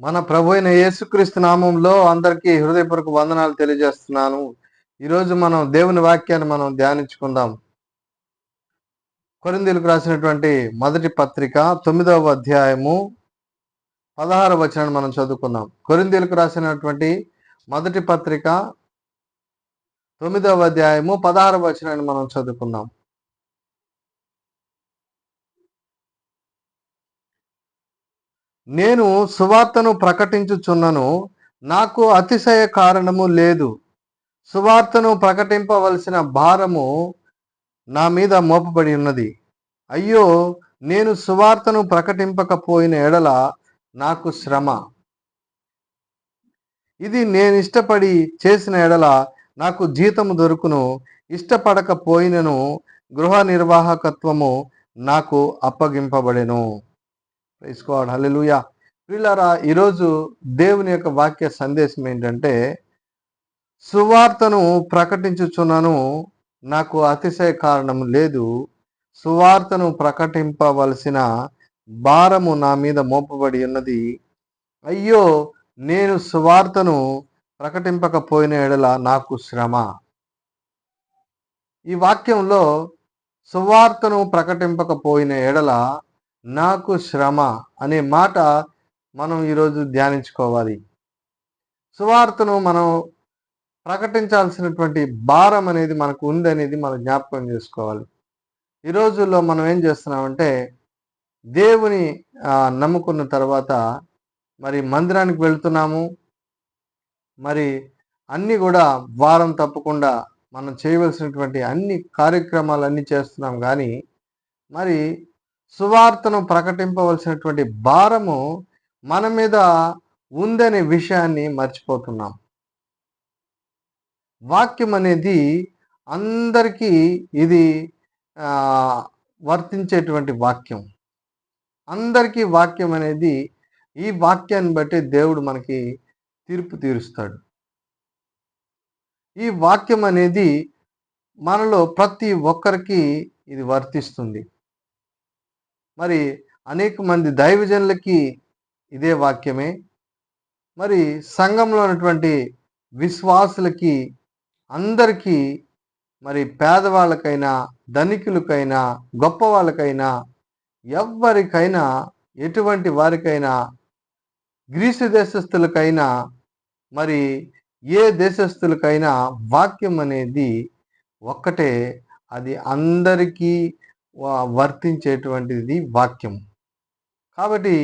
మన ప్రభు అయిన యేసుక్రీస్తు నామంలో అందరికీ హృదయపూర్వక వందనాలు తెలియజేస్తున్నాను. ఈరోజు మనం దేవుని వాక్యాన్ని మనం ధ్యానించుకుందాం. కొరిందీలకు రాసినటువంటి మొదటి పత్రిక తొమ్మిదవ అధ్యాయము పదహారు వచనాన్ని మనం చదువుకుందాం. కొరిందీలకు రాసినటువంటి మొదటి పత్రిక తొమ్మిదవ అధ్యాయము పదహారు వచనాన్ని మనం చదువుకుందాం. నేను సువార్తను ప్రకటించుచున్నను నాకు అతిశయ కారణము లేదు. సువార్తను ప్రకటింపవలసిన భారము నా మీద మోపబడి ఉన్నది. అయ్యో నేను సువార్తను ప్రకటింపకపోయిన ఎడల నాకు శ్రమ. ఇది నేను ఇష్టపడి చేసిన ఎడల నాకు జీతము దొరుకును ఇష్టపడకపోయినను గృహ నిర్వాహకత్వము నాకు అప్పగింపబడెను. ప్రైస్కోడ్ హలెలుయా ప్రియులారా ఈరోజు దేవుని యొక్క వాక్య సందేశం ఏంటంటే సువార్తను ప్రకటించుచున్నాను నాకు అతిశయ కారణం లేదు. సువార్తను ప్రకటింపవలసిన భారము నా మీద మోపబడి ఉన్నది. అయ్యో నేను సువార్తను ప్రకటింపకపోయిన ఎడల నాకు శ్రమ. ఈ వాక్యంలో సువార్తను ప్రకటింపకపోయిన ఎడల నాకు శ్రమ అనే మాట మనం ఈరోజు ధ్యానించుకోవాలి. సువార్తను మనం ప్రకటించాల్సినటువంటి భారం అనేది మనకు ఉందనేది మనం జ్ఞాపకం చేసుకోవాలి. ఈ రోజుల్లో మనం ఏం చేస్తున్నామంటే దేవుని నమ్ముకున్న తర్వాత మరి మందిరానికి వెళ్తున్నాము. మరి అన్నీ కూడా వారం తప్పకుండా మనం చేయవలసినటువంటి అన్ని కార్యక్రమాలు అన్నీ చేస్తున్నాం. కానీ మరి సువార్తను ప్రకటింపవలసినటువంటి భారము మన మీద ఉందనే విషయాన్ని మర్చిపోతున్నాం. వాక్యం అనేది అందరికీ ఇది వర్తించేటువంటి వాక్యం. అందరికీ వాక్యం అనేది ఈ వాక్యాన్ని బట్టి దేవుడు మనకి తీర్పు తీరుస్తాడు. ఈ వాక్యం అనేది మనలో ప్రతి ఒక్కరికి ఇది వర్తిస్తుంది. మరి అనేక మంది దైవజనులకి ఇదే వాక్యమే. మరి సంఘంలో ఉన్నటువంటి విశ్వాసులకి అందరికీ మరి పేదవాళ్ళకైనా ధనికులకైనా గొప్ప వాళ్ళకైనా ఎవరికైనా ఎటువంటి వారికైనా గ్రీసు దేశస్థులకైనా మరి ఏ దేశస్థులకైనా వాక్యం అనేది ఒక్కటే. అది అందరికీ వర్తించేటువంటిది వాక్యం కాబట్టి